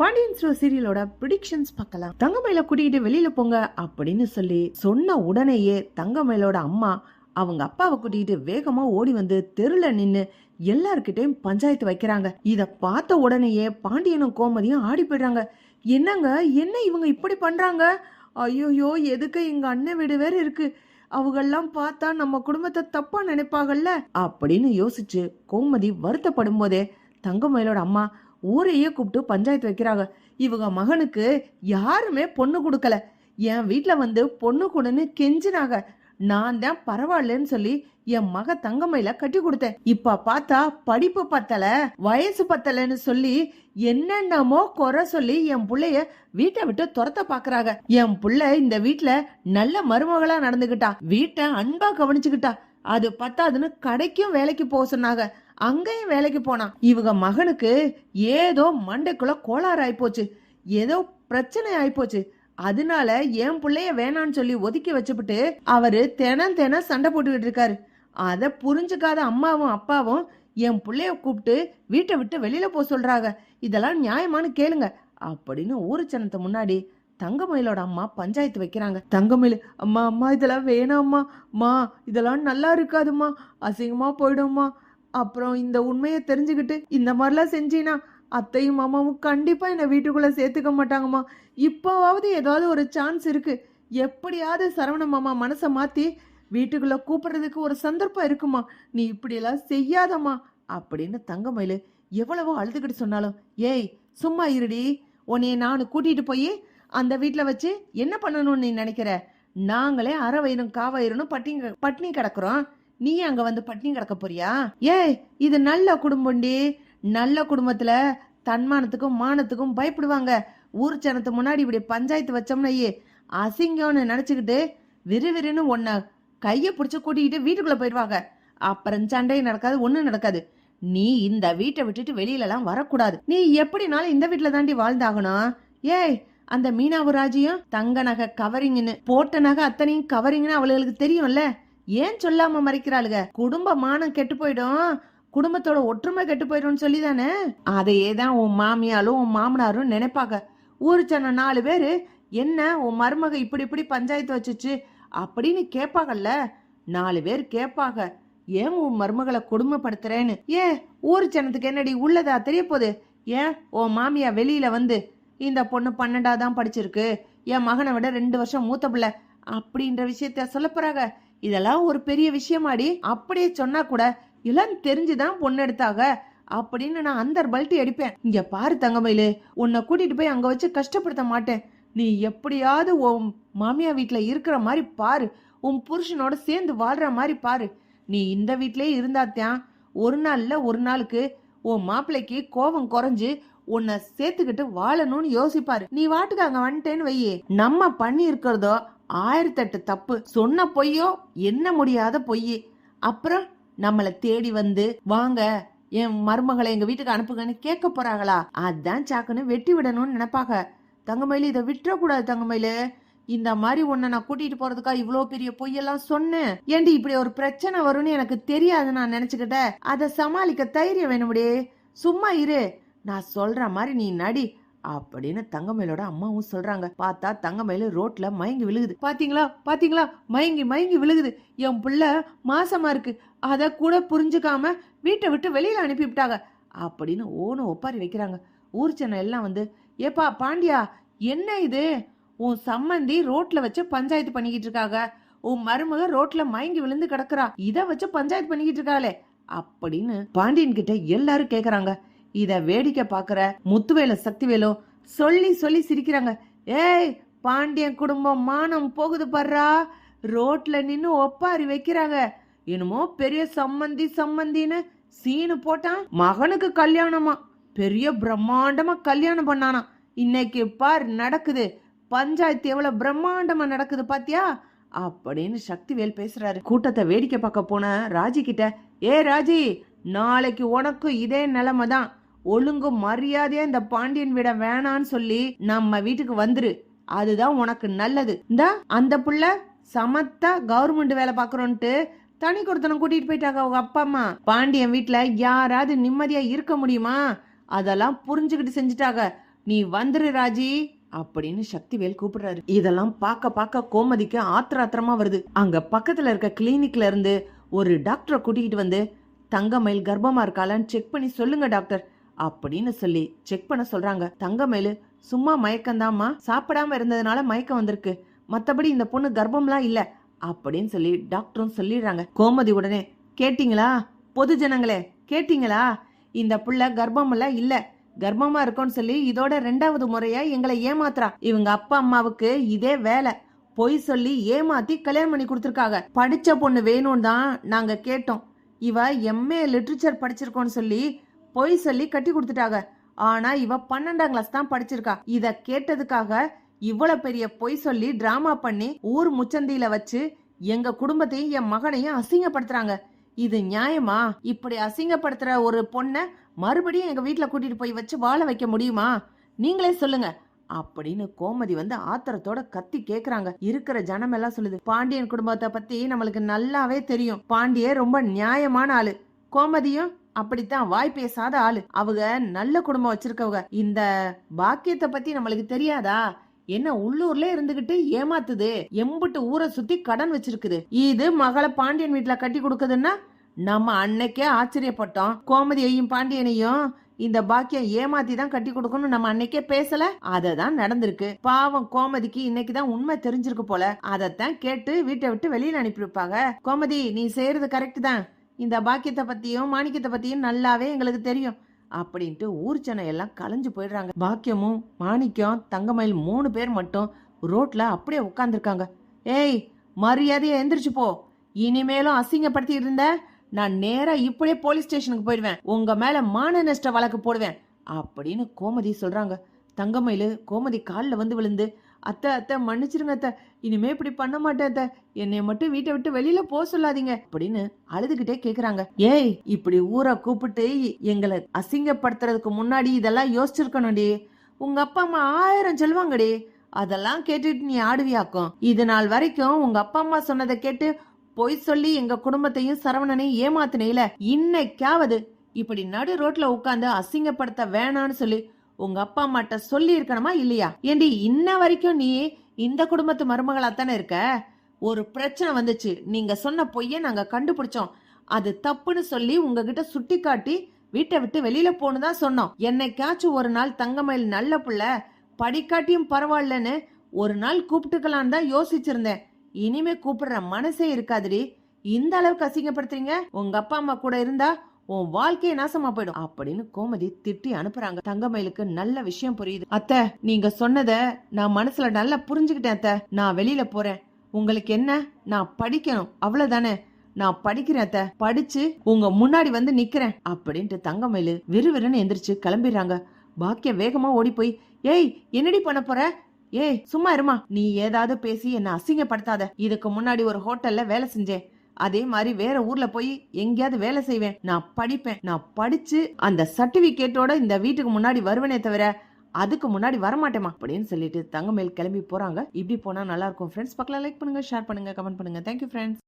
Pandian store சீரியலோட predictions பார்க்கலாம். தங்கமயில கூட்டிகிட்டு வெளியில போங்க அப்படின்னு சொல்லி சொன்ன உடனேயே தங்கமயிலோட அம்மா அவங்க அப்பாவை கூட்டிகிட்டு வேகமா ஓடி வந்து தெருல நின்று எல்லார்கிட்டயும் பஞ்சாயத்து வைக்கிறாங்க. இத பார்த்த உடனேயே பாண்டியனும் கோமதியும் ஆடி போயிடுறாங்க. என்னங்க என்ன இவங்க இப்படி பண்றாங்க? ஐயோயோ எதுக்கு எங்க அண்ணன் வீடு வேற இருக்கு? அவங்கெல்லாம் பார்த்தா நம்ம குடும்பத்தை தப்பா நினைப்பாங்கல்ல? அப்படின்னு யோசிச்சு கோமதி வருத்தப்படும் போதே தங்கமயிலோட அம்மா ஊரையே கூப்பிட்டு பஞ்சாயத்து வைக்கிறாங்க. இவங்க மகனுக்கு யாருமே பொண்ணு கொடுக்கல. என் வீட்டில் வந்து பொண்ணு கொடுன்னு கெஞ்சினாங்க. நான் தான் பரவாயில்லன்னு சொல்லி என் மக தங்கமையில கட்டி கொடுத்தேன். இப்ப பார்த்தா படிப்பு பத்தல வயசு பத்தலன்னு சொல்லி என்னென்னமோ குறை சொல்லி என் பிள்ளைய வீட்டை விட்டு துரத்த பாக்குறாங்க. என் புள்ள இந்த வீட்டுல நல்ல மருமகளா நடந்துகிட்டா. வீட்டை அன்பா கவனிச்சுக்கிட்டா. அது பத்தாதுன்னு கடைக்கும் வேலைக்கு போக சொன்னாங்க. அங்கேயும் வேலைக்கு போனான். இவங்க மகனுக்கு ஏதோ மண்டைக்குள்ள கோளாறு ஆயிப்போச்சு. ஏதோ பிரச்சனை ஆயிப்போச்சு. அதனால என் பிள்ளைய வேணான்னு சொல்லி ஒதுக்கி வச்சுப்பிட்டு அவரு தினம் தினம் சண்டை போட்டுக்கிட்டு இருக்காரு. அதை புரிஞ்சுக்காத அம்மாவும் அப்பாவும் என் பிள்ளைய கூப்பிட்டு வீட்டை விட்டு வெளியில போக சொல்றாங்க. இதெல்லாம் நியாயமானு கேளுங்க. அப்படின்னு ஊருச்சனத்தை முன்னாடி தங்கமயிலோட அம்மா பஞ்சாயத்து வைக்கிறாங்க. தங்கமயில் அம்மா அம்மா இதெல்லாம் வேணாம்மா. மா இதெல்லாம் நல்லா இருக்காதும்மா. அசிங்கமா போயிடும்மா. அப்புறம் இந்த உண்மையை தெரிஞ்சுக்கிட்டு இந்த மாதிரிலாம் செஞ்சீனா அத்தையும் மாமாவும் கண்டிப்பா என்னை வீட்டுக்குள்ள சேர்த்துக்க மாட்டாங்கம்மா. இப்போவாவது ஏதாவது ஒரு சான்ஸ் இருக்கு. எப்படியாவது சரவண மாமா மனசை மாத்தி வீட்டுக்குள்ள கூப்பிடுறதுக்கு ஒரு சந்தர்ப்பம் இருக்குமா? நீ இப்படியெல்லாம் செய்யாதம்மா. அப்படின்னு தங்கமயிலு எவ்வளவோ அழுதுகிட்டு சொன்னாலும் ஏய் சும்மா இருடி. உன்னைய நான் கூட்டிட்டு போய் அந்த வீட்டில் வச்சு என்ன பண்ணணும்னு நீ நினைக்கிற? நாங்களே அரை வயிறும் காவயிறும் பட்டினி பட்டினி கிடக்குறோம். நீ அங்க வந்து பட்டினி கிடக்க போறியா? ஏய் இது நல்ல குடும்பம்டி. நல்ல குடும்பத்துல தன்மானத்துக்கும் மானத்துக்கும் பயப்படுவாங்க. ஊர் ஜனத்து முன்னாடி இப்படி பஞ்சாயத்து வச்சோம்னயே அசிங்கம்னு நினைச்சுக்கிட்டு விறுவிறுன்னு ஒன்ன கையை பிடிச்சு கூட்டிக்கிட்டு வீட்டுக்குள்ள போயிடுவாங்க. அப்புறம் சண்டையும் நடக்காது ஒண்ணும் நடக்காது. நீ இந்த வீட்டை விட்டுட்டு வெளியிலலாம் வரக்கூடாது. நீ எப்படினாலும் இந்த வீட்டுல தாண்டி வாழ்ந்தாகணும். ஏய் அந்த மீனாவு ராஜியும் தங்க நகை கவரிங்னு போட்ட நகை அத்தனையும் கவரிங்னு அவளுகளுக்கு தெரியும்ல. ஏன் சொல்லாம மறைக்கிறாளுக? குடும்ப மானம் கெட்டு போயிடும். குடும்பத்தோட ஒற்றுமை கெட்டு போயிடும்னு சொல்லி தானே அதையே தான் உன் மாமியாலும் உன் மாமனாரும் நினைப்பாங்க. ஊரு சொன்ன நாலு பேரு என்ன உன் மருமக இப்படி இப்படி பஞ்சாயத்து வச்சுச்சு? அப்படின்னு கேட்பாங்கல்ல. நாலு பேர் கேட்பாங்க. ஏன் உன் மருமகளை கொடுமைப்படுத்துறேன்னு? ஏன்? ஊர் சனத்துக்கு என்னடி உள்ளதா தெரிய போகுது ஏன்? உன் மாமியா வெளியில வந்து இந்த பொண்ணு பன்னெண்டாவது தான் படிச்சிருக்கு. என் மகனை விட ரெண்டு வருஷம் மூத்த பிள்ளை. அப்படின்ற விஷயத்த சொல்லப்போறாங்க இதெல்லாம் ஒரு பெரிய விஷயமாடி. அப்படியே சொன்னா கூட எல்லாம் தெரிஞ்சுதான் பொண்ணு எடுத்தாங்க அப்படின்னு நான் அந்த பல்ட்டி அடிப்பேன். இங்க பாரு தங்கமயிலு உன்னை கூட்டிட்டு போய் அங்க வச்சு கஷ்டப்படுத்த மாட்டேன். நீ எப்படியாவது உன் மாமியா வீட்டுல இருக்கிற மாதிரி பாரு. உன் புருஷனோட சேர்ந்து வாழ்ற மாதிரி பாரு. நீ இந்த வீட்லயே இருந்தாத்தான் ஒரு நாள்ல ஒரு நாளுக்கு உன் மாப்பிள்ளைக்கு கோபம் குறைஞ்சு உன்னை சேர்த்துக்கிட்டு வாழணும்னு யோசிப்பாரு. நீ வாட்டுக்கு அங்க வந்துட்டேன்னு வையே. நம்ம பண்ணி இருக்கிறதோ ஆயிரத்தெட்டு தப்பு. சொன்ன பொய்யோ என்ன முடியாத பொய் அப்புறம் நம்மளை தேடி வந்து வாங்க என் மருமகளை எங்க வீட்டுக்கு அனுப்புங்கன்னு கேட்க போறாங்களா? அதான் சாக்குன்னு வெட்டி விடணும்னு நினைப்பாங்க. தங்கமயிலு இதை விட்டுறக்கூடாது தங்கமயிலு. இந்த மாதிரி உன்னை நான் கூட்டிட்டு போறதுக்கா இவ்வளோ பெரிய பொய்யெல்லாம் சொன்னேன். ஏண்டி இப்படி ஒரு பிரச்சனை வரும்னு எனக்கு தெரியாது நான் நினைச்சுக்கிட்டேன். அதை சமாளிக்க தைரியம் வேணும்டே. சும்மா இரு. நான் சொல்ற மாதிரி நீ நடி. அப்படின்னு தங்கமயிலோட அம்மாவும் சொல்றாங்க. பார்த்தா தங்கமயில ரோட்ல மயங்கி விழுகுது. பாத்தீங்களா? பாத்தீங்களா? மயங்கி மயங்கி விழுகுது. என் பிள்ள மாசமா இருக்கு. அத கூட புரிஞ்சுக்காம வீட்டை விட்டு வெளியில அனுப்பி விட்டாங்க. அப்படின்னு ஓன ஒப்பாரி வைக்கிறாங்க. ஊர் சென்னை எல்லாம் வந்து ஏப்பா பாண்டியா என்ன இது? உன் சம்மந்தி ரோட்ல வச்சு பஞ்சாயத்து பண்ணிக்கிட்டு இருக்காங்க உன் மருமக ரோட்ல மயங்கி விழுந்து கிடக்குறா. இத வச்சு பஞ்சாயத்து பண்ணிக்கிட்டு இருக்காளே. அப்படின்னு பாண்டியன் கிட்ட எல்லாரும் கேக்குறாங்க. இத வேடிக்கை பாக்குற முத்துவேல சக்திவேலும் சொல்லி சொல்லி சிரிக்கிறாங்க. ஏய் பாண்டியன் குடும்பம் மானம் போகுது பர்றா. ரோட்ல நின்னு ஒப்பாரி வைக்கிறாங்க. என்னமோ பெரிய சம்மந்தி சம்மந்தின்னு சீனு போட்டான். மகனுக்கு கல்யாணமா. பெரிய பிரம்மாண்டமா கல்யாணம் பண்ணானா. இன்னைக்கு பார் நடக்குது. பஞ்சாயத்து எவ்வளவு பிரம்மாண்டமா நடக்குது பாத்தியா? அப்படின்னு சக்திவேல் பேசுறாரு. கூட்டத்தை வேடிக்கை பார்க்க போன ராஜி கிட்ட ஏ ராஜி நாளைக்கு உனக்கும் இதே நிலைமை தான் ஒழுங்கு மரியாதையா இந்த பாண்டியன் விட வேணான்னு சொல்லி நம்ம வீட்டுக்கு வந்துரு. அதுதான் உனக்கு நல்லது. இந்த அந்த புள்ள சமத்தா கவர்மெண்ட் வேலை பாக்குறோன்ட்டு தனி கொடுத்தனம் கூட்டிட்டு போயிட்டாங்க அவங்க அப்பா அம்மா. பாண்டியன் வீட்டுல யாராவது நிம்மதியா இருக்க முடியுமா? அதெல்லாம் புரிஞ்சுக்கிட்டு செஞ்சுட்டாங்க. நீ வந்துரு ராஜி அப்படின்னு சக்திவேல் கூப்பிடுறாரு. இதெல்லாம் பார்க்க பார்க்க கோமதிக்கு ஆத்திர ஆத்திரமா வருது. அங்க பக்கத்துல இருக்க கிளினிக்ல இருந்து ஒரு டாக்டரை கூட்டிகிட்டு வந்து தங்கமயில் கர்ப்பமா இருக்காளான்னு செக் பண்ணி சொல்லுங்க டாக்டர். அப்படின்னு சொல்லி செக் பண்ண சொல்றாங்க. தங்கமேலு சும்மா மயக்கம்தாம்மா. சாப்பிடாம இருந்ததுனால மயக்கம் வந்திருக்கு. மத்தபடி இந்த பொண்ணு கர்ப்பம்லாம் இல்ல. அப்படின்னு சொல்லி டாக்டரும் சொல்லிடுறாங்க. கோமதி உடனே கேட்டிங்களா? பொது ஜனங்களே கேட்டிங்களா? இந்த புள்ள கர்ப்பமெல்லாம் இல்ல. கர்ப்பமா இருக்கோன்னு சொல்லி இதோட ரெண்டாவது முறையா எங்களை ஏமாத்துறா. இவங்க அப்பா அம்மாவுக்கு இதே வேலை. பொய் சொல்லி ஏமாத்தி கல்யாணம் பண்ணி கொடுத்துருக்காங்க. படிச்ச பொண்ணு வேணும்னு தான் நாங்க கேட்டோம். இவ எம்ஏ லிட்ரேச்சர் படிச்சிருக்கோன்னு சொல்லி பொய் சொல்லி கட்டி கொடுத்துட்டாங்க. ஆனா இவ பன்னெண்டாம் கிளாஸ் தான் படிச்சிருக்கா. இத கேட்டதுக்காக இவ்வளவு பெரிய பொய் சொல்லி டிராமா பண்ணி ஊர் முச்சந்தியில வச்சு எங்க குடும்பத்தையும் என் மகனையும் அசிங்கப்படுத்துறாங்க. இது நியாயமா? இப்படி அசிங்கப்படுத்துற ஒரு பொண்ண மறுபடியும் எங்க வீட்டுல கூட்டிட்டு போய் வச்சு வாழ வைக்க முடியுமா? நீங்களே சொல்லுங்க. அப்படின்னு கோமதி வந்து ஆத்திரத்தோட கத்தி கேக்குறாங்க. இருக்கிற ஜனம் எல்லாம் சொல்லுது பாண்டியன் குடும்பத்தை பத்தி நம்மளுக்கு நல்லாவே தெரியும். பாண்டிய ரொம்ப நியாயமான ஆளு. கோமதியும் அப்படித்தான் வாய் பேசாத ஆளு. அவங்க நல்ல குடும்பம் வச்சிருக்கவங்க. இந்த பாக்கியத்தை பத்தி நம்மளுக்கு தெரியாதா? என்ன உள்ளூர்ல இருந்துகிட்டு ஏமாத்துது. எம்புட்டு ஊரை சுத்தி கடன் வச்சிருக்குது. இது மகளை பாண்டியன் வீட்டுல கட்டி கொடுக்குதுன்னா நம்ம அன்னைக்கே ஆச்சரியப்பட்டோம். கோமதியையும் பாண்டியனையும் இந்த பாக்கியம் ஏமாத்தி தான் கட்டி கொடுக்கணும் நம்ம அன்னைக்கே பேசல. அததான் நடந்திருக்கு. பாவம் கோமதிக்கு இன்னைக்கு தான் உண்மை தெரிஞ்சிருக்கு போல. அதத்தான் கேட்டு வீட்டை விட்டு வெளியில அனுப்பியிருப்பாங்க. கோமதி நீ செய்யறது கரெக்ட் தான். இந்த பாக்கியத்தை பத்தியும் மாணிக்கத்தை பத்தியும் நல்லாவே எங்களுக்கு தெரியும். அப்படின்ட்டு ஊர் ஜனம் எல்லாம் கலைஞ்சு போயிடுறாங்க. பாக்கியமும் மாணிக்கம் தங்கமயில் மூணு பேர் மட்டும் ரோட்ல அப்படியே உட்காந்துருக்காங்க ஏய் மரியாதையை எந்திரிச்சு போ. இனிமேலும் அசிங்கப்படுத்தி இருந்த நான் நேரா இப்படியே போலீஸ் ஸ்டேஷனுக்கு போயிடுவேன். உங்க மேல மான நஷ்ட வழக்கு போடுவேன். அப்படின்னு கோமதி சொல்றாங்க. தங்கமயிலு கோமதி காலில் வந்து விழுந்து அத்தை அத்தை மன்னிச்சிருங்க அத்தை. இனிமே இப்படி பண்ண மாட்டேன் அத்தை. என்னை மட்டும் வீட்டை விட்டு வெளியில போக சொல்லாதீங்க அப்படின்னு அழுதுகிட்டே கேக்குறாங்க. ஏய் இப்படி ஊரை கூப்பிட்டு எங்களை அசிங்கப்படுத்துறதுக்கு முன்னாடி இதெல்லாம் யோசிச்சிருக்கணும்டி. உங்க அப்பா அம்மா ஆயிரம் சொல்லுவாங்கடி. அதெல்லாம் கேட்டுட்டு நீ ஆடுவியாக்கும். இது நாள் வரைக்கும் உங்க அப்பா அம்மா சொன்னதை கேட்டு பொய் சொல்லி எங்க குடும்பத்தையும் சரவணனையும் ஏமாத்தினேல. இன்னைக்காவது இப்படி நடு ரோட்ல உட்காந்து அசிங்கப்படுத்த வேணான்னு சொல்லி உங்க அப்பா அம்மாட்ட சொல்லி இருக்கணுமா இல்லையா? ஏண்டி இன்ன வரைக்கும் நீ இந்த குடும்பத்து மருமகளா தானே இருக்க? ஒரு பிரச்சனை வந்துச்சு. நீங்க சொன்ன பொய்ய நாங்க கண்டுபிடிச்சோம். அது தப்புன்னு சொல்லி உங்ககிட்ட சுட்டி காட்டி வீட்டை விட்டு வெளியில போன்னு தான் சொன்னோம். என்னைக்காச்சும் ஒரு நாள் தங்கமயில் நல்ல புள்ள படிக்காட்டியும் பரவாயில்லன்னு ஒரு நாள் கூப்பிட்டுக்கலான்னு தான் யோசிச்சிருந்தேன். இனிமே கூப்பிடுற மனசே இருக்காதுடி. இந்த அளவுக்கு அசிங்கப்படுத்துறீங்க? உங்க அப்பா அம்மா கூட இருந்தா உன் வாழ்க்கையே நாசமா போயிடும் அப்படின்னு கோமதி திட்டி அனுப்புறாங்க. தங்கமயிலுக்கு நல்ல விஷயம் புரியுது. அத்தை நீங்க சொன்னத நான் மனசுல நல்லா புரிஞ்சுக்கிட்டேன் அத்தை. நான் வெளியில போறேன். உங்களுக்கு என்ன? நான் படிக்கணும். அவ்வளவுதானே? நான் படிக்கிறேன் அத்தை. படிச்சு உங்க முன்னாடி வந்து நிக்கிறேன். அப்படின்ட்டு தங்கமயிலு விறுவிறுன்னு எந்திரிச்சு கிளம்பிடுறாங்க. பாக்கிய வேகமா ஓடி போய் ஏய் என்னடி பண்ண போற? ஏய் சும்மா இருமா. நீ ஏதாவது பேசி என்ன அசிங்கப்படுத்தாத. இதுக்கு முன்னாடி ஒரு ஹோட்டல்ல வேலை செஞ்சேன். அதே மாதிரி வேற ஊர்ல போய் எங்கேயாவது வேலை செய்வேன். நான் படிப்பேன். நான் படிச்சு அந்த சர்டிபிகேட்டோட இந்த வீட்டுக்கு முன்னாடி வருவேனே தவிர அதுக்கு முன்னாடி வரமாட்டேமா அப்படின்னு சொல்லிட்டு தங்கமேல் கிளம்பி போறாங்க. இப்படி போனா நல்லா இருக்கும். ஃப்ரெண்ட்ஸ் பக்கம் லைக் பண்ணுங்க ஷேர் பண்ணுங்க கமெண்ட் பண்ணுங்க. Thank you friends